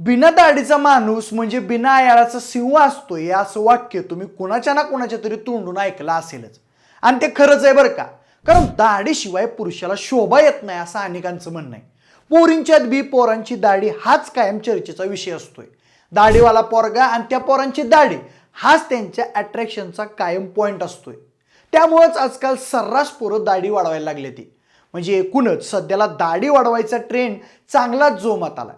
बिना दाढीचा माणूस म्हणजे बिना आयाळाचा सिंह असतो हे असं वाक्य तुम्ही कुणाच्या ना कुणाच्या तरी तोंडून ऐकलं असेलच. आणि ते खरंच आहे बरं का? कारण दाढीशिवाय पुरुषाला शोभा येत नाही असं अनेकांचं म्हणणं आहे. पोरींच्यात बी पोरांची दाढी हाच कायम चर्चेचा विषय असतोय. दाढीवाला पोरगा आणि त्या पोरांची दाढी हाच त्यांच्या अट्रॅक्शनचा कायम पॉईंट असतोय. त्यामुळंच आजकाल सर्रास पोरं दाढी वाढवायला लागले ती म्हणजे एकूणच सध्याला दाढी वाढवायचा ट्रेंड चांगलाच जोमात आला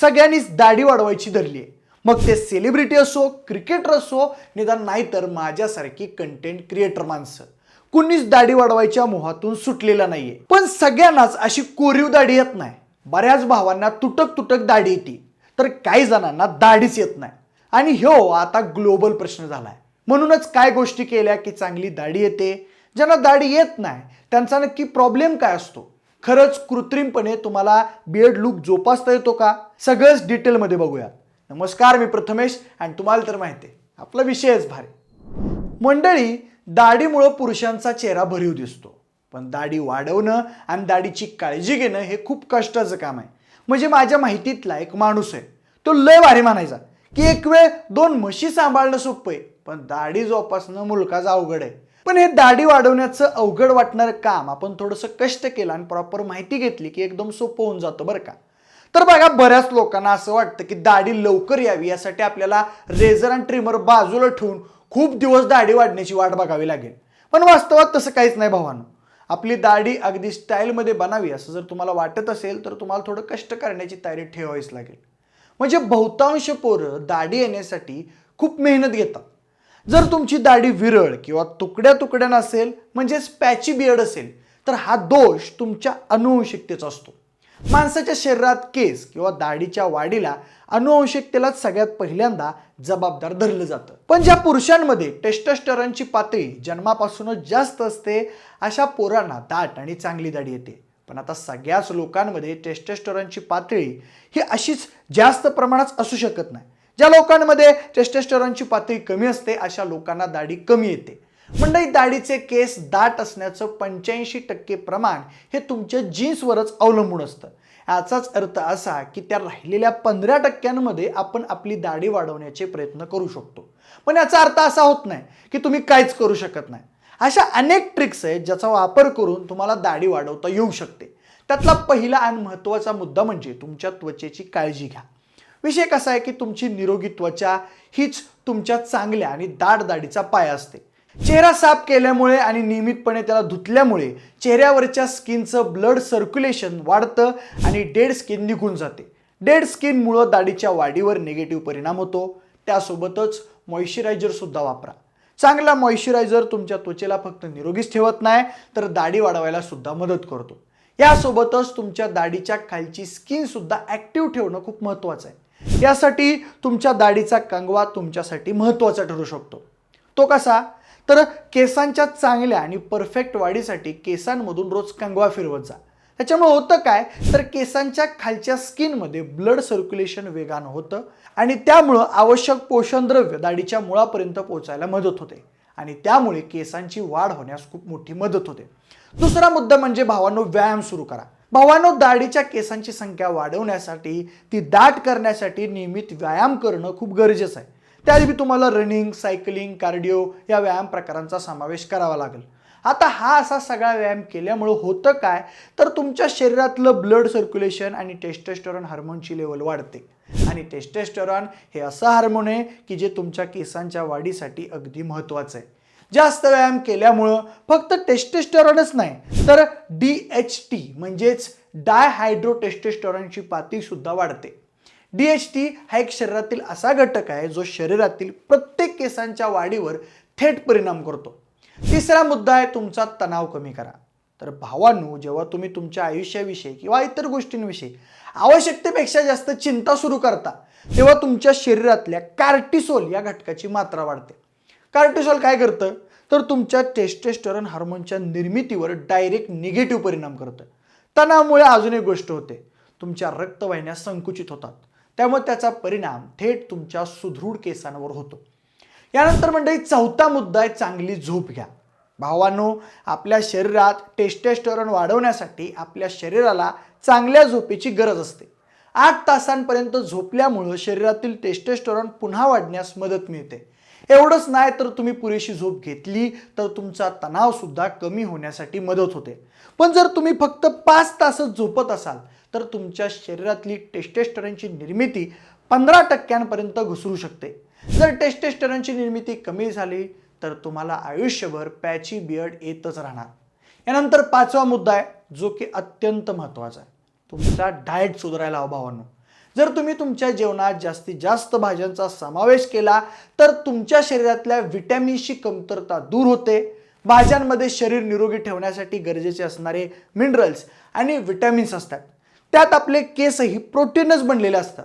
सगळ्यांनीच दाढी वाढवायची धरली आहे. मग ते सेलिब्रिटी असो क्रिकेटर असो निदान नाहीतर माझ्यासारखी कंटेंट क्रिएटर माणसं. कुणीच दाढी वाढवायच्या मोहातून सुटलेला नाहीये. पण सगळ्यांनाच अशी कोरीव दाढी येत नाही. बऱ्याच भावांना तुटक तुटक दाढी येते. तर काही जणांना दाढीच येत नाही. आणि ह्यो आता ग्लोबल प्रश्न झालाय. म्हणूनच काय गोष्टी केल्या की चांगली दाढी येते? ज्यांना दाढी येत नाही त्यांचा नक्की प्रॉब्लेम काय असतो? खरंच कृत्रिमपणे तुम्हाला बियर्ड लुक जोपासता येतो का? सगळंच डिटेलमध्ये बघूया. नमस्कार मी प्रथमेश आणि तुम्हाला तर माहिती आहे आपला विषयच भारी. मंडळी दाढीमुळं पुरुषांचा चेहरा भरीव दिसतो. पण दाढी वाढवणं आणि दाढीची काळजी घेणं हे खूप कष्टाचं काम आहे. म्हणजे माझ्या माहितीतला एक माणूस आहे तो लय भारी म्हणायचा की एक वेळ दोन म्हशी सांभाळणं सोपं आहे पण दाढी जोपासणं मुलकाचं अवघड आहे. पण हे दाढी वाढवण्याचं अवघड वाटणारं काम आपण थोडंसं कष्ट केलं आणि प्रॉपर माहिती घेतली की एकदम सोपं होऊन जातं बरं का. तर बघा बऱ्याच लोकांना असं वाटतं की दाढी लवकर यावी यासाठी आपल्याला रेझर आणि ट्रिमर बाजूला ठेवून खूप दिवस दाढी वाढण्याची वाट बघावी लागेल. पण वास्तवात तसं काहीच नाही भावानं. आपली दाढी अगदी स्टाईलमध्ये बनावी असं जर तुम्हाला वाटत असेल तर तुम्हाला थोडं कष्ट करण्याची तयारी ठेवावीच लागेल. म्हणजे बहुतांश पोरं दाढी येण्यासाठी खूप मेहनत घेतात. जर तुमची दाढी विरळ किंवा तुकड्या तुकड्या नसेल म्हणजेच पॅची बियर्ड असेल तर हा दोष तुमच्या अनुवंशिकतेचा असतो. माणसाच्या शरीरात केस किंवा दाढीच्या वाढीला अनुवंशिकतेलाच सगळ्यात पहिल्यांदा जबाबदार धरलं जातं. पण ज्या पुरुषांमध्ये टेस्टस्टरांची पातळी जन्मापासूनच जास्त असते अशा पोरांना दाट आणि चांगली दाढी येते. पण आता सगळ्याच लोकांमध्ये टेस्टस्टरांची पातळी ही अशीच जास्त प्रमाणात असू शकत नाही. ज्या लोकांमध्ये टेस्टेस्टरॉनची पातळी कमी असते अशा लोकांना दाढी कमी येते. मंडळी दाढीचे केस दाट असण्याचं पंच्याऐंशी टक्के प्रमाण हे तुमच्या जीन्सवरच अवलंबून असतं. याचाच अर्थ असा की त्या राहिलेल्या पंधरा टक्क्यांमध्ये आपण आपली दाढी वाढवण्याचे प्रयत्न करू शकतो. पण याचा अर्थ असा होत नाही की तुम्ही काहीच करू शकत नाही. अशा अनेक ट्रिक्स आहेत ज्याचा वापर करून तुम्हाला दाढी वाढवता येऊ शकते. त्यातला पहिला आणि महत्त्वाचा मुद्दा म्हणजे तुमच्या त्वचेची काळजी घ्या. विषय कसा आहे की तुमची निरोगी त्वचा हीच तुमच्या चांगल्या आणि दाट दाढीचा पाया असते. चेहरा साफ केल्यामुळे आणि नियमितपणे त्याला धुतल्यामुळे चेहऱ्यावरच्या स्किनचं ब्लड सर्क्युलेशन वाढतं आणि डेड स्किन निघून जाते. डेड स्किनमुळं दाढीच्या वाढीवर निगेटिव्ह परिणाम होतो. त्यासोबतच मॉइश्चरायझरसुद्धा वापरा. चांगला मॉइश्चरायझर तुमच्या त्वचेला फक्त निरोगीच ठेवत नाही तर दाढी वाढवायला सुद्धा मदत करतो. यासोबतच तुमच्या दाढीच्या खालची स्किन सुद्धा ॲक्टिव्ह ठेवणं खूप महत्त्वाचं आहे. यासाठी तुमच्या दाढीचा कंगवा तुमच्यासाठी महत्त्वाचा ठरू शकतो. तो कसा? तर केसांच्या चांगल्या आणि परफेक्ट वाढीसाठी केसांमधून रोज कंगवा फिरवत जा. त्याच्यामुळे होतं काय? तर केसांच्या खालच्या स्किनमध्ये ब्लड सर्क्युलेशन वेगानं होतं आणि त्यामुळं आवश्यक पोषण द्रव्य दाढीच्या मुळापर्यंत पोहोचायला मदत होते. आणि त्यामुळे केसांची वाढ होण्यास खूप मोठी मदत होते. दुसरा मुद्दा म्हणजे भावांनो व्यायाम सुरू करा. भावानो दाढीच्या केसांची संख्या वाढवण्यासाठी ती दाट करण्यासाठी नियमित व्यायाम करणं खूप गरजेचं आहे. त्याआधी तुम्हाला रनिंग सायकलिंग कार्डिओ या व्यायाम प्रकारांचा समावेश करावा लागेल. आता हा असा सगळा व्यायाम केल्यामुळं होतं काय? तर तुमच्या शरीरातलं ब्लड सर्क्युलेशन आणि टेस्टोस्टेरॉन हार्मोनची लेवल वाढते. आणि टेस्टोस्टेरॉन हे असं हार्मोन आहे की जे तुमच्या केसांच्या वाढीसाठी अगदी महत्त्वाचं आहे. जास्त व्यायाम केल्यामुळं फक्त टेस्टोस्टेरॉनच नाही तर डी एच टी म्हणजेच डायहायड्रोटेस्टोस्टेरॉनची पातळी सुद्धा वाढते. डी एच टी हा एक शरीरातील असा घटक आहे जो शरीरातील प्रत्येक केसांच्या वाढीवर थेट परिणाम करतो. तिसरा मुद्दा आहे तुमचा तणाव कमी करा. तर भावांनो जेव्हा तुम्ही तुमच्या आयुष्याविषयी किंवा इतर गोष्टींविषयी आवश्यकतेपेक्षा जास्त चिंता सुरू करता तेव्हा तुमच्या शरीरातल्या कार्टिसोल या घटकाची मात्रा वाढते. कार्टिसॉल काय करतं? तर तुमच्या टेस्टेस्टरन हार्मोनच्या निर्मितीवर डायरेक्ट निगेटिव्ह परिणाम करतं. तणावामुळे अजून एक गोष्ट होते. तुमच्या रक्तवाहिन्या संकुचित होतात. त्यामुळे त्याचा परिणाम थेट तुमच्या सुदृढ केसांवर होतो. यानंतर म्हणजे चौथा मुद्दा आहे चांगली झोप घ्या. भावानो आपल्या शरीरात टेस्टेस्टोरन वाढवण्यासाठी आपल्या शरीराला चांगल्या झोपेची गरज असते. आठ तासांपर्यंत झोपल्यामुळं शरीरातील टेस्टेस्टोरॉन पुन्हा वाढण्यास मदत मिळते. एवढंच नाही तर तुम्ही पुरेशी झोप घेतली तर तुमचा तणावसुद्धा कमी होण्यासाठी मदत होते. पण जर तुम्ही फक्त पाच तासच झोपत असाल तर तुमच्या शरीरातली टेस्टेस्टरनची निर्मिती पंधरा टक्क्यांपर्यंत घसरू शकते. जर टेस्टेस्टरनची निर्मिती कमी झाली तर तुम्हाला आयुष्यभर पॅची बियर्ड येतच राहणार. यानंतर पाचवा मुद्दा आहे जो की अत्यंत महत्त्वाचा आहे. तुमचा डाएट सुधारायला हवा भावांनो. जर तुम्ही तुमच्या जेवणात जास्तीत जास्त भाज्यांचा समावेश केला तर तुमच्या शरीरातल्या व्हिटॅमिनची कमतरता दूर होते. भाज्यांमध्ये शरीर निरोगी ठेवण्यासाठी गरजेचे असणारे मिनरल्स आणि विटॅमिन्स असतात. त्यात आपले केसही प्रोटीनच बनलेले असतात.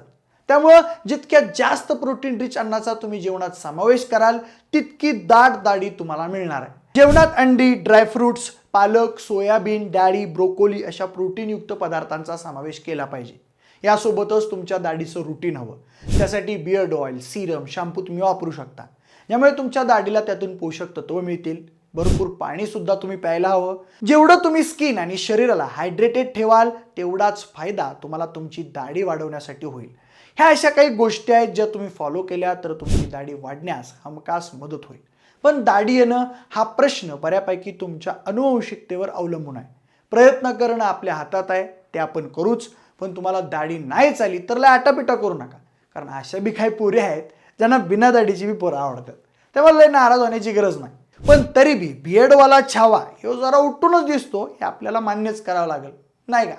त्यामुळं जितक्या जास्त प्रोटीन रिच अन्नाचा तुम्ही जेवणात समावेश कराल तितकी दाट दाढी तुम्हाला मिळणार आहे. जेवणात अंडी ड्रायफ्रुट्स पालक सोयाबीन डाळी ब्रोकोली अशा प्रोटीनयुक्त पदार्थांचा समावेश केला पाहिजे. यासोबतच तुमच्या दाढीचं रुटीन हवं. त्यासाठी बिअर्ड ऑइल सिरम शॅम्पू तुम्ही वापरू शकता. यामुळे तुमच्या दाढीला त्यातून पोषक तत्व मिळतील. भरपूर पाणी सुद्धा तुम्ही प्यायला हवं. जेवढं तुम्ही स्किन आणि शरीराला हायड्रेटेड ठेवाल तेवढाच फायदा तुम्हाला तुमची दाढी वाढवण्यासाठी होईल. ह्या अशा काही गोष्टी आहेत ज्या तुम्ही फॉलो केल्या तर तुमची दाढी वाढण्यास हमखास मदत होईल. पण दाढी येणं हा प्रश्न बऱ्यापैकी तुमच्या अनुवंशिकतेवर अवलंबून आहे. प्रयत्न करणं आपल्या हातात आहे ते आपण करूच. पण तुम्हाला दाढी नाही चाली तर लय आटापिटा करू नका. कारण अशा बी काही पोरे आहेत ज्यांना बिना दाढीची बी पोरं आवडतात. त्यामुळे लय नाराज होण्याची गरज नाही. पण तरी बी बियर्डवाला छावा हे जरा उठूनच दिसतो हे आपल्याला मान्यच करावं लागेल. नाही का?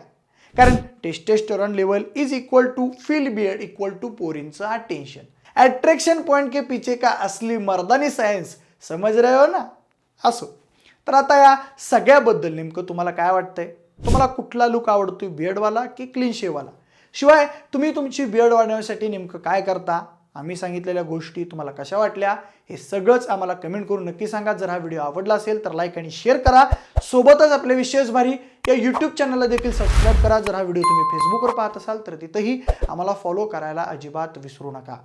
कारण testosterone level is equal to feel bad equal to पोरींचं attention attraction point के पीछे का असली मर्दानी सायन्स समज रहे हो ना? असो. तर आता या सगळ्याबद्दल नेमकं तुम्हाला काय वाटतंय? तुम्हाला कुठला लुक आवडतो बियर्डवाला की क्लीन शेवाला शिवाय तुम्ही तुमची बियर्ड वाढवण्यासाठी नेमकं काय करता? आम्ही सांगितलेल्या गोष्टी तुम्हाला कशा वाटल्या? हे सगळंच आम्हाला कमेंट करून नक्की सांगा. जर हा व्हिडिओ आवडला असेल तर लाईक आणि शेअर करा. सोबतच आपले विशेष भारी या यूट्यूब चॅनलला देखील सबस्क्राईब करा. जर हा व्हिडिओ तुम्ही फेसबुकवर पाहत असाल तर तिथंही आम्हाला फॉलो करायला अजिबात विसरू नका.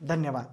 धन्यवाद.